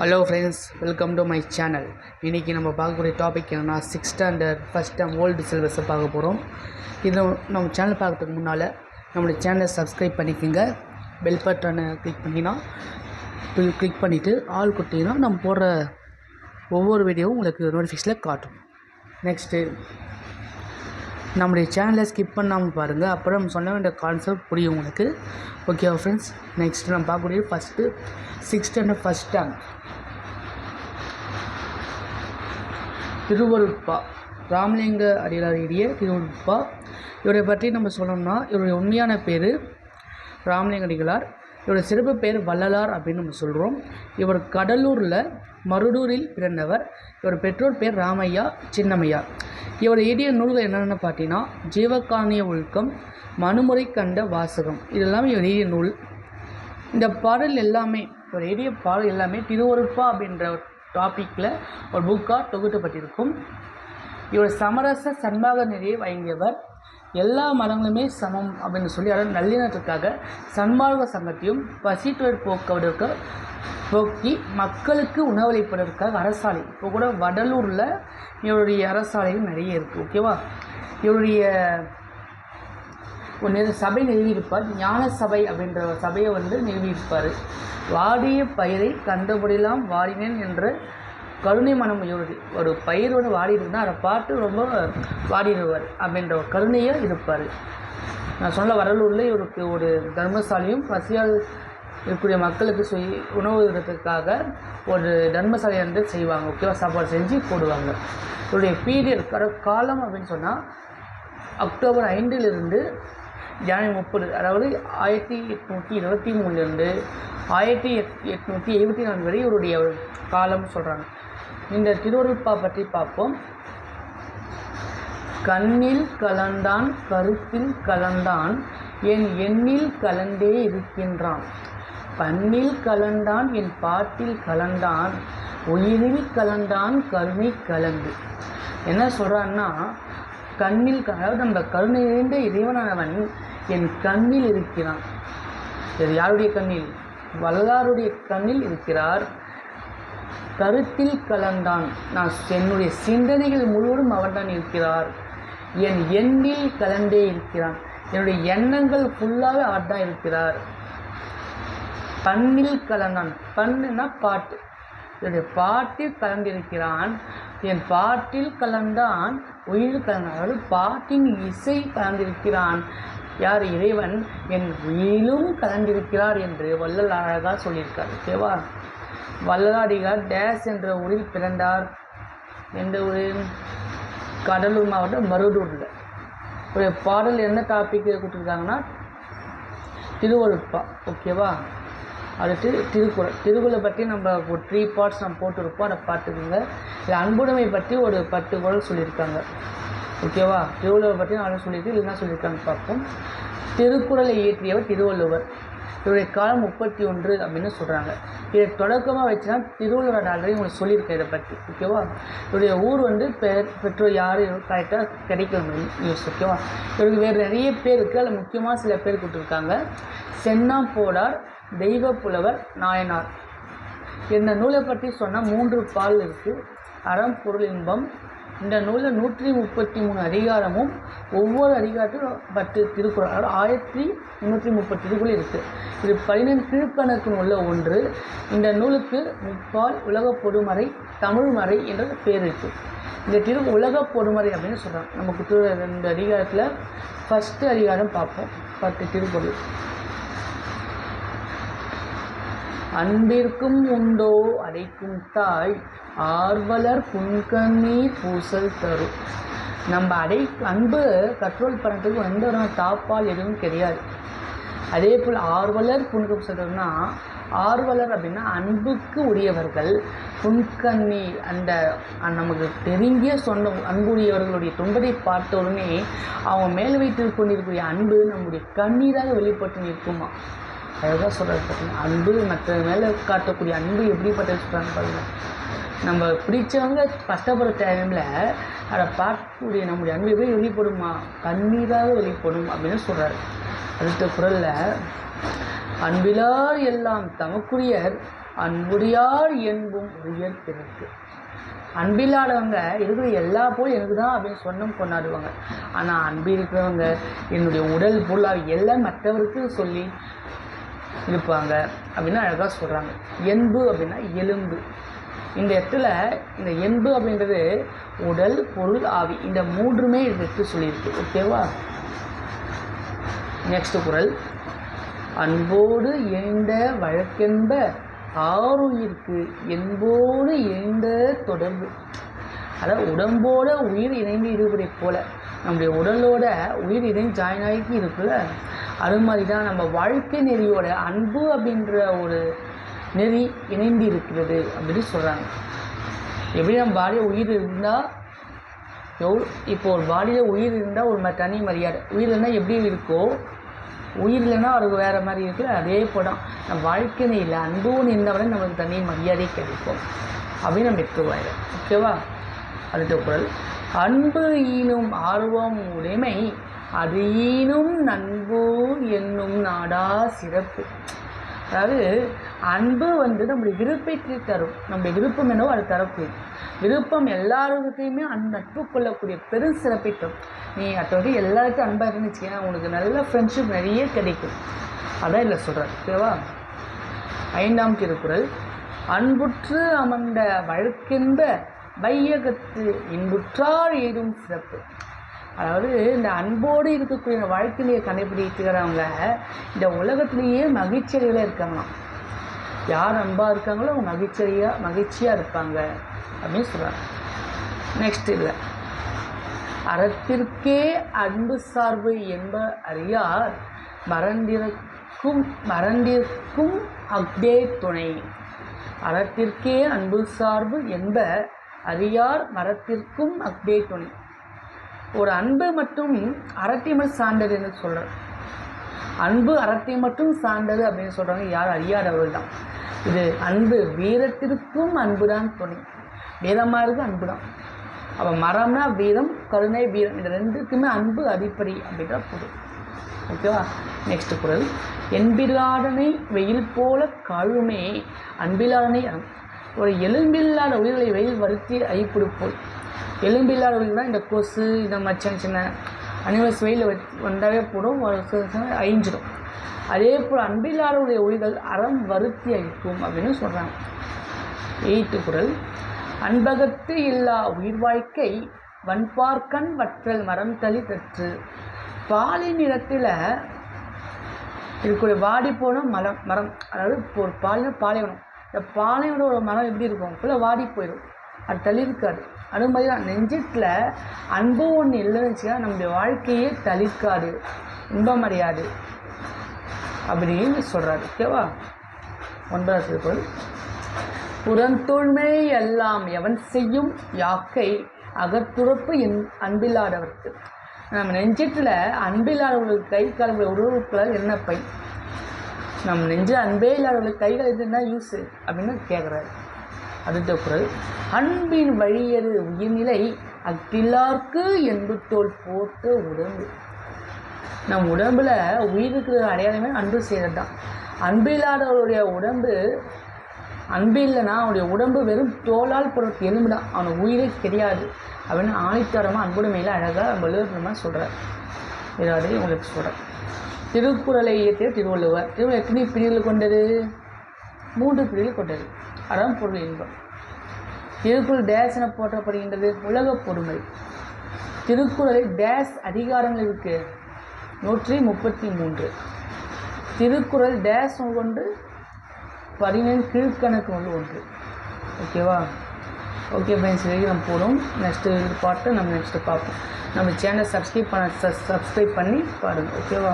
Hello friends welcome to my channel இன்றைக்கி நம்ம பார்க்கக்கூடிய டாபிக் என்னென்னா six standard first time old சிலபஸை பார்க்க போகிறோம் இது நம்ம சேனல் பார்க்கறதுக்கு முன்னால் நம்மளுடைய சேனலை சப்ஸ்கிரைப் பண்ணிக்கோங்க. பெல் பட்டனை கிளிக் பண்ணிங்கன்னா கிளிக் பண்ணிவிட்டு ஆள் கொடுத்தீங்கன்னா நம்ம போடுற ஒவ்வொரு வீடியோவும் உங்களுக்கு நோட்டிஃபிகேஷனில் காட்டும். நெக்ஸ்ட்டு நம்முடைய சேனலை ஸ்கிப் பண்ணாமல் பாருங்கள் அப்புறம் நம்ம சொன்ன வேண்டிய கான்செப்ட் புரியும் உங்களுக்கு. ஓகேவா ஃப்ரெண்ட்ஸ் நெக்ஸ்ட் நம்ம பார்க்கக்கூடிய ஃபஸ்ட்டு சிக்ஸ்த் அண்ட் ஃபஸ்ட் டேங்க் திருவருட்பா. ராமலிங்க அடிகளார் எழுதிய திருவருட்பா. இவரை பற்றி நம்ம சொல்லணும்னா இவருடைய உண்மையான பேர் ராமலிங்க அடிகளார். இவருடைய சிறப்பு பேர் வள்ளலார் அப்படின்னு நம்ம சொல்கிறோம் இவர் கடலூரில் மருடூரில் பிறந்தவர். இவர் பெற்றோர் பேர் ராமையா சின்னமையா இவர் எழுதிய நூல்கள் என்னென்னு பார்த்தீங்கன்னா ஜீவகாணிய ஒழுக்கம் மனுமுறை கண்ட வாசகம். இதெல்லாம் இவர் எழுதிய நூல். இந்த பாடல் எல்லாமே ஒரு எழுதிய பாடல் எல்லாமே திருவருட்பா அப்படின்ற ஒரு டாப்பிக்கில் ஒரு புக்காக தொகுக்கப்பட்டிருக்கும். இவர் சமரச சண்பாக நிலையை வழங்கியவர் எல்லா மதங்களுமே சமம் அப்படின்னு சொல்லி அதாவது நல்லிணத்துக்காக சன்மார்க்க சங்கத்தையும் பசித்துறை போக்குவதற்கு போக்கி மக்களுக்கு உணவளிப்பதற்காக அரசாலை இப்போ கூட வடலூரில் இவருடைய அரசாலைகள் நிறைய இருக்குது ஓகேவா இவருடைய நிறு சபை நிறுவியிருப்பார் ஞான சபை அப்படின்ற சபையை வந்து நிறுவியிருப்பார். வாடிய பயிரை கண்டபடிலாம் வாடினேன் என்ற கருணை மனம் இவருடைய ஒரு பயிர் வந்து வாடி இருந்தால் அதை பார்த்து ரொம்ப வாடிடுவார் அப்படின்ற ஒரு கருணையாக இருப்பார். நான் சொன்ன வரலூரில் இவருக்கு ஒரு தர்மசாலையும் பசியால் இருக்கக்கூடிய மக்களுக்கு செய் உணவு இடத்துக்காக ஒரு தர்மசாலை வந்து செய்வாங்க. ஓகேவா சாப்பாடு செஞ்சு போடுவாங்க. இவருடைய பீரியட் காலம் அப்படின்னு சொன்னால் அக்டோபர் ஐந்திலிருந்து ஜனவரி முப்பது அதாவது ஆயிரத்தி எட்நூற்றி இருபத்தி மூணுலேருந்து ஆயிரத்தி எட் எட்நூற்றி எழுபத்தி நாலு வரை இவருடைய காலம் சொல்கிறாங்க இந்த திருவருட்பா பற்றி பார்ப்போம். கண்ணில் கலந்தான் கருத்தில் கலந்தான் என் எண்ணில் கலந்தே இருக்கின்றான். பண்ணில் கலந்தான் என் பாட்டில் கலந்தான் உயிரில் கலந்தான் கருணை கலந்து. என்ன சொல்கிறான்னா கண்ணில் அதாவது அந்த கருணை நிறைந்த இறைவனானவன் என் கண்ணில் இருக்கிறான். இது யாருடைய கண்ணில்? வல்லாருடைய கண்ணில் இருக்கிறார். கருத்தில் கலந்தான். நான் என்னுடைய சிந்தனைகள் முழுவதும் அவர்தான் இருக்கிறார். என் எண்ணில் கலந்தே இருக்கிறான். என்னுடைய எண்ணங்கள் ஃபுல்லாகவே அவர் தான் இருக்கிறார். பண்ணில் கலந்தான். பண்ணுன்னா பாட்டு. என்னுடைய பாட்டில் கலந்திருக்கிறான். என் பாட்டில் கலந்தான் உயிர் கலந்தான். அதாவது பாட்டின் இசை கலந்திருக்கிறான். யார் இறைவன்? என் உயிலும் கலந்திருக்கிறார் என்று வள்ளல் அழகாக சொல்லியிருக்கார். ஓகேவா வள்ளலாடிகார் டேஸ் என்ற ஊரில் பிறந்தார். எந்த ஊரில் கடலூர் மாவட்டம் மருதூரில். ஒரு பாடல் என்ன டாபிக் கொடுத்துருக்காங்கன்னா திருவள்ளுப்பா. ஓகேவா அடுத்து திருக்குறள். திருக்குறளை பற்றி நம்ம ஒரு த்ரீ பார்ட்ஸ் நம்ம போட்டிருப்போம். அதை பார்த்துக்கோங்க. இல்லை அன்புடைமை பற்றி ஒரு பத்து குரல் சொல்லியிருக்காங்க. ஓகேவா திருவள்ளுவர் பற்றி நானும் சொல்லியிருக்கு. இல்லைன்னா சொல்லியிருக்காங்க பார்ப்போம். திருக்குறளை இயற்றியவர் திருவள்ளுவர். இவருடைய காலம் முப்பத்தி ஒன்று அப்படின்னு சொல்கிறாங்க இதை தொடக்கமாக வச்சுன்னா திருவள்ளுவர் ஆல்ரெடி உங்களுக்கு சொல்லியிருக்கேன் இதை பற்றி ஓகேவா இவருடைய ஊர் வந்து பெயர் பெற்றோர் யார்? கரெக்டாக கிடைக்கும் நியூஸ் ஓகேவா இவருக்கு வேறு நிறைய பேர் இருக்குது அதில் முக்கியமாக சில பேர் கொடுத்துருக்காங்க. சென்னா போடார் தெய்வ புலவர் நாயனார். இந்த நூலை பற்றி சொன்ன மூன்று பால் இருக்குது அறம் பொருள் இன்பம். இந்த நூலில் நூற்றி முப்பத்தி மூணு அதிகாரமும் ஒவ்வொரு அதிகாரத்திலும் பத்து திருக்குறள். அதாவது ஆயிரத்தி முந்நூற்றி முப்பது திருக்குறள் இருக்குது இது பதினெண்டு கீழ்கணக்கு உள்ள ஒன்று. இந்த நூலுக்கு முப்பால் உலக பொதுமறை தமிழ் மறை என்ற பேர் இருக்குது இந்த திரு உலக பொதுமறை அப்படின்னு சொல்கிறாங்க நமக்கு இந்த அதிகாரத்தில் ஃபஸ்ட்டு அதிகாரம் பார்ப்போம். பத்து திருக்குறள். அன்பிற்கும் உண்டோ? அடைக்கும் தாய் ஆர்வலர் புன்கண்ணீர் பூசல் தரும் நம்ம அடை அன்பு கண்ட்ரோல் பண்ணுறதுக்கு எந்த ஒரு தாப்பால் எதுவும் கிடையாது. அதே போல் ஆர்வலர் புன்கம் சொல்கிறதுனா ஆர்வலர் அப்படின்னா அன்புக்கு உரியவர்கள். புன்கண்ணி அந்த நமக்கு தெரிஞ்ச சொன்ன அன்புடையவர்களுடைய துன்பத்தை பார்த்த உடனே அவங்க மேல் வைத்து கொண்டிருக்கக்கூடிய அன்பு நம்முடைய கண்ணீராக வெளிப்பட்டு நிற்குமா? அழகாக சொல்கிறது பார்த்தீங்கன்னா அன்பு மற்ற மேலே காட்டக்கூடிய அன்பு எப்படிப்பட்டது சொல்கிறாங்க பாருங்கள் நம்ம பிடிச்சவங்க கஷ்டப்படுற டைமில் அதை பார்க்கக்கூடிய நம்முடைய அன்பு எப்படி வெளிப்படுமா? கண்ணீராக வெளிப்படும் அப்படின்னு சொல்கிறாரு அடுத்த குரலில் அன்பிலார் எல்லாம் தமக்குரியர் அன்புடையார் என்பும் உயர் பிறப்பு அன்பில்லாதவங்க இருக்கிற எல்லா பொருளும் எனக்கு தான் அப்படின்னு சொன்னம் கொண்டாடுவாங்க. ஆனால் அன்பு இருக்கிறவங்க என்னுடைய உடல் பொருளாக எல்லாம் மற்றவருக்கு சொல்லி இருப்பாங்க அப்படின்னு அழகாக சொல்கிறாங்க எண்பு அப்படின்னா எலும்பு. இந்த இடத்துல இந்த எண்பு அப்படின்றது உடல் பொருள் ஆவி. இந்த மூன்றுமே இந்த எடுத்து சொல்லியிருக்கு. ஓகேவா நெக்ஸ்ட் குரல். அன்போடு இணைந்த வழக்கென்ப ஆறுயிருக்கு. என்போடு இணைந்த தொடர்பு. அதாவது உடம்போட உயிர் இணைந்து இருப்பதை போல. நம்முடைய உடலோட உயிர் இணைந்து ஜாயின் ஆகி இருக்குல்ல. அது மாதிரி தான் நம்ம வாழ்க்கை நெறியோட அன்பு அப்படின்ற ஒரு நெறி இணைந்து இருக்கிறது அப்படின்னு சொல்கிறாங்க எப்படி நம்ம பாடியில் உயிர் இருந்தால் எவ் இப்போ ஒரு பாடியில் உயிர் இருந்தால் ஒரு தனி மரியாதை. உயிர் இருந்தால் எப்படி இருக்கோ உயிர் இல்லைன்னா அவருக்கு வேறு மாதிரி இருக்குது அதே படம் நம்ம வாழ்க்கைன்னு இல்லை அன்பும் இருந்தவரை நம்மளுக்கு தனி மரியாதை கிடைக்கும் அப்படின்னு நம்ம எடுத்துவாங்க ஓகேவா அடுத்த குரல். அன்பு ஈனும் ஆர்வம் உடைமை அதீனும் ஈனும் என்னும் நாடா சிறப்பு. அதாவது அன்பு வந்து நம்முடைய விருப்பத்தை தரும். நம்முடைய விருப்பம் என்னவோ அது தரக்கூடிய விருப்பம் எல்லாருக்கிட்டையுமே அன் நட்பு கொள்ளக்கூடிய பெரும் சிறப்பை தரும். நீ அத்தவரை எல்லாருக்கும் அன்பாக இருந்துச்சுன்னா உனக்கு நல்ல ஃப்ரெண்ட்ஷிப் நிறைய கிடைக்கும். அதான் இல்லை சொல்கிறார் ஓகேவா ஐந்தாம் திருக்குறள். அன்புற்று அமர்ந்த வழக்கென்ப வையகத்து இன்புற்றார் ஏதும் சிறப்பு. அதாவது இந்த அன்போடு இருக்கக்கூடிய வாழ்க்கையை கடைபிடிக்கிறவங்க இந்த உலகத்திலேயே மகிழ்ச்சியில் இருக்காங்களாம். யார் அன்பாக இருக்காங்களோ அவங்க மகிழ்ச்சியாக மகிழ்ச்சியாக இருப்பாங்க. அப்படின்னு சொல்கிறாங்க நெக்ஸ்ட் இல்லை அறத்திற்கே அன்பு சார்பு என்ப அறியார் மறந்திருக்கும் மறந்திருக்கும் அக்டே துணை. அறத்திற்கே அன்பு சார்பு என்ப அறியார் மரத்திற்கும் அக்டே துணை. ஒரு அன்பு மட்டும் அறத்தை சார்ந்தது என்று சொல்கிறார் அன்பு அறத்தை மட்டும் சார்ந்தது அப்படின்னு சொல்கிறாங்க யார் அறியாதவர்கள் தான். இது அன்பு வீரத்திற்கும் அன்பு தான் துணை. வீரமாக இருக்குது அன்பு தான் அப்போ மரம்னா வீரம் கருணை வீரம். இந்த ரெண்டுக்குமே அன்பு அடிப்படை அப்படின்ற பொருள். ஓகேவா நெக்ஸ்ட் குரல். என்பில்லாதனை வெயில் போல கழுமே. அன்பில்லாதனை ஒரு எலும்பில்லாத உயிர்களை வெயில் வருத்தி ஐப்பிடிப்போல் எலும்பில்லாத உயிர் தான் இந்த கொசு இந்த மாதிரி சின்ன சின்ன அனிமல்ஸ் வெயிலில் வந்தாவே போடும். அழிஞ்சிடும். அதே போல் அன்பில்லாதவுடைய ஒளிகள் அறம் வருத்தி அளிக்கும் அப்படின்னு சொல்கிறாங்க எயித்து குரல். அன்பகத்து இல்லா உயிர் வாழ்க்கை வன்பார்க்கண் வற்றல் மரம் தளி தற்று. பாலை நிறத்தில் இருக்கக்கூடிய வாடி போன மரம் மரம் அதாவது இப்போ ஒரு பாலின பாலைவனம். இந்த பாலைவனோட ஒரு மரம் எப்படி இருக்கும்? ஃபுல்லாக வாடி போயிடும். அது தள்ளி இருக்காது. மாதிரி தான் நெஞ்சத்தில் அன்பு ஒன்று இல்லைன்னுச்சுன்னா நம்முடைய வாழ்க்கையே தளிர்க்காது இன்பம் அடையாது அப்படின்னு சொல்கிறாரு ஓகேவா? ஒன்பதாவது திருக்குறள். புறந்தூழ்மை எல்லாம் எவன் செய்யும் யாக்கை அகத்துறப்பு என் அன்பில்லாதவர்க்கு. நம்ம நெஞ்சத்தில் அன்பில்லாதவர்களுக்கு கை காலங்களை உருவத்தில் என்ன பை? நம்ம நெஞ்சு அன்பே இல்லாதவர்களுக்கு கைகள் எதுனா யூஸு அப்படின்னு கேட்குறாரு அடுத்த குரல் அன்பின் வழியது உயிர்நிலை அக்கில்லார்க்கு என்பு தோல் போட்ட உடம்பு. நம் உடம்பில் உயிருக்கு அடையாளமே அன்பு செய்கிறது தான் அன்பு இல்லாதவருடைய உடம்பு அன்பு இல்லைன்னா அவனுடைய உடம்பு வெறும் தோலால் பொருள் எலும்பு தான் அவனுக்கு உயிரே கிடையாது அப்படின்னு ஆணித்தரமாக அன்புடைமையில் அழகாக வலுவரமாக சொல்கிறார் இதாவது உங்களுக்கு சொல்கிறேன் திருக்குறளை இயற்றிய திருவள்ளுவர். திருவள்ளுவர் எத்தனை பிரிவுகள் கொண்டது? மூன்று பிரிவுகள் கொண்டது. அறம் பொருள் இன்பம். திருக்குறள் டேஸ் என போற்றப்படுகின்றது உலக பொறுமை. திருக்குறளில் டேஸ் அதிகாரங்கள் இருக்கு. நூற்றி முப்பத்தி மூன்று. திருக்குறள் டேஸ் கொண்டு பதினேழு கீழ்கணக்கு ஒன்று. ஒன்று ஓகேவா ஓகே ஃப்ரெண்ட்ஸ் வரைக்கும் நம்ம போடும் நெக்ஸ்ட்டு பாட்டு நம்ம நெக்ஸ்ட்டு பார்ப்போம். நம்ம சேனல் சப்ஸ்கிரைப் பண்ண சப்ஸ்கிரைப் பண்ணி பாருங்கள் ஓகேவா